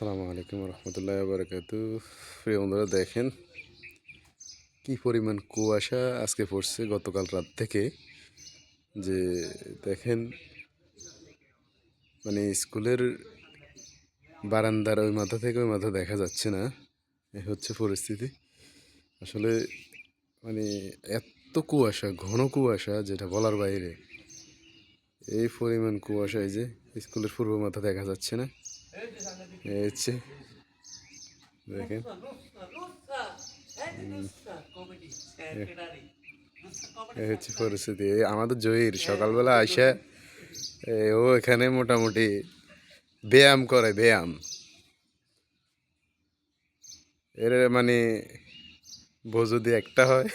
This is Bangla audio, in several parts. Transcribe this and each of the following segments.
আসসালামু আলাইকুম রহমতুল্লাহ বারকাতু। প্রিয় বন্ধুরা, দেখেন কি পরিমাণ কুয়াশা আজকে পড়ছে গতকাল রাত থেকে। যে দেখেন মানে স্কুলের বারান্দার ওই মাথা থেকে ওই মাথা দেখা যাচ্ছে না। এ হচ্ছে পরিস্থিতি। আসলে মানে এত কুয়াশা, ঘন কুয়াশা যেটা বলার বাইরে, এই পরিমাণ কুয়াশা এই যে স্কুলের পূর্ব মাথা দেখা যাচ্ছে না। হচ্ছে দেখেন হচ্ছে পরিস্থিতি আমাদের জহির সকালবেলা আসে ও এখানে মোটামুটি ব্যায়াম করে ব্যায়াম এর মানে বউ যদি একটা হয়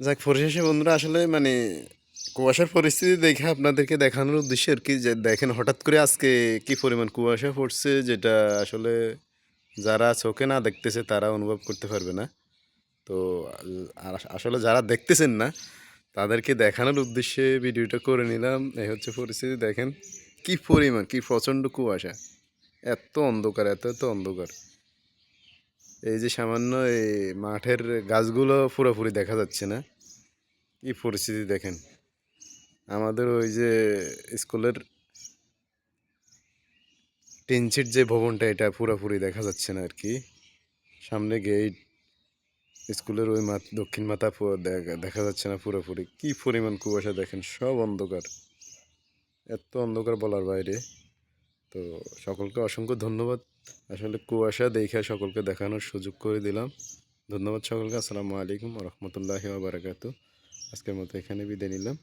যাক পরিশেষে বন্ধুরা আসলে মানে কুয়াশার পরিস্থিতি দেখে আপনাদেরকে দেখানোর উদ্দেশ্যে আর কি দেখেন হঠাৎ করে আজকে কি পরিমাণ কুয়াশা পড়ছে, যেটা আসলে যারা চোখে না দেখতেছে তারা অনুভব করতে পারবে না। তো আসলে যারা দেখতেছেন না, তাদেরকে দেখানোর উদ্দেশ্যে ভিডিওটা করে নিলাম। এই হচ্ছে পরিস্থিতি, দেখেন কি পরিমাণ, কি প্রচণ্ড কুয়াশা। এত অন্ধকার, এত এত অন্ধকার। এই যে সামান্য এই মাঠের গাছগুলো পুরোপুরি দেখা যাচ্ছে না। কি পরিস্থিতি দেখেন। আমাদের ওই যে স্কুলের টিনচিট যে ভবনটা, এটা পুরোপুরি দেখা যাচ্ছে না আর কি। সামনে গেট স্কুলের ওই মাথ, দক্ষিণ মাথা দেখা যাচ্ছে না পুরোপুরি। কি পরিমাণ কুয়াশা দেখেন, সব অন্ধকার। এত অন্ধকার বলার বাইরে। তো সকলকে অসংখ্য ধন্যবাদ। আসলে কুয়াশা দেখে সকলকে দেখানোর সুযোগ করে দিলাম। ধন্যবাদ সকলকে। আসসালামু আলাইকুম রহমতুল্লাহি বারাকাতু আজকের মতো এখানে বিদায় নিলাম।